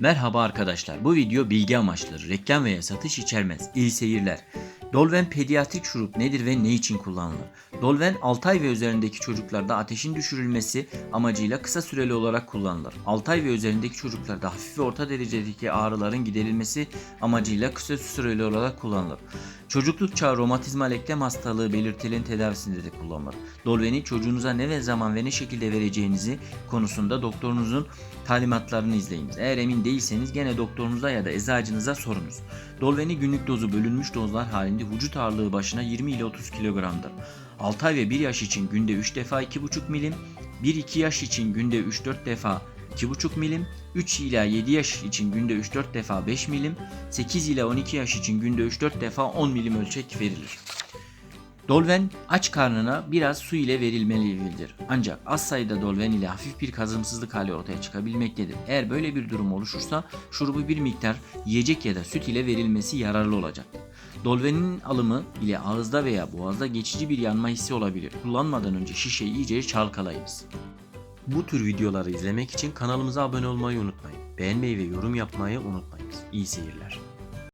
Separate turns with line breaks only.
Merhaba arkadaşlar. Bu video bilgi amaçlı, reklam veya satış içermez. İyi seyirler. Dolven pediatrik şurup nedir ve ne için kullanılır? Dolven 6 ay ve üzerindeki çocuklarda ateşin düşürülmesi amacıyla kısa süreli olarak kullanılır. 6 ay ve üzerindeki çocuklarda hafif ve orta derecedeki ağrıların giderilmesi amacıyla kısa süreli olarak kullanılır. Çocukluk çağı romatizmal eklem hastalığı belirtilerin tedavisinde de kullanılır. Dolveni çocuğunuza ne ve zaman ve ne şekilde vereceğinizi konusunda doktorunuzun talimatlarını izleyiniz. Eğer emin değilseniz gene doktorunuza ya da eczacınıza sorunuz. Dolveni günlük dozu bölünmüş dozlar halinde vücut ağırlığı başına 20 ile 30 kilogramdır. 6 ay ve 1 yaş için günde 3 defa 2,5 milim, 1-2 yaş için günde 3-4 defa 2,5 milim, 3 ila 7 yaş için günde 3-4 defa 5 milim, 8 ila 12 yaş için günde 3-4 defa 10 milim ölçek verilir. Dolven aç karnına biraz su ile verilmelidir. Ancak az sayıda dolven ile hafif bir kazımsızlık hali ortaya çıkabilmektedir. Eğer böyle bir durum oluşursa şurubu bir miktar yiyecek ya da süt ile verilmesi yararlı olacaktır. Dolvenin alımı ile ağızda veya boğazda geçici bir yanma hissi olabilir. Kullanmadan önce şişeyi iyice çalkalayınız. Bu tür videoları izlemek için kanalımıza abone olmayı unutmayın. Beğenmeyi ve yorum yapmayı unutmayınız. İyi seyirler.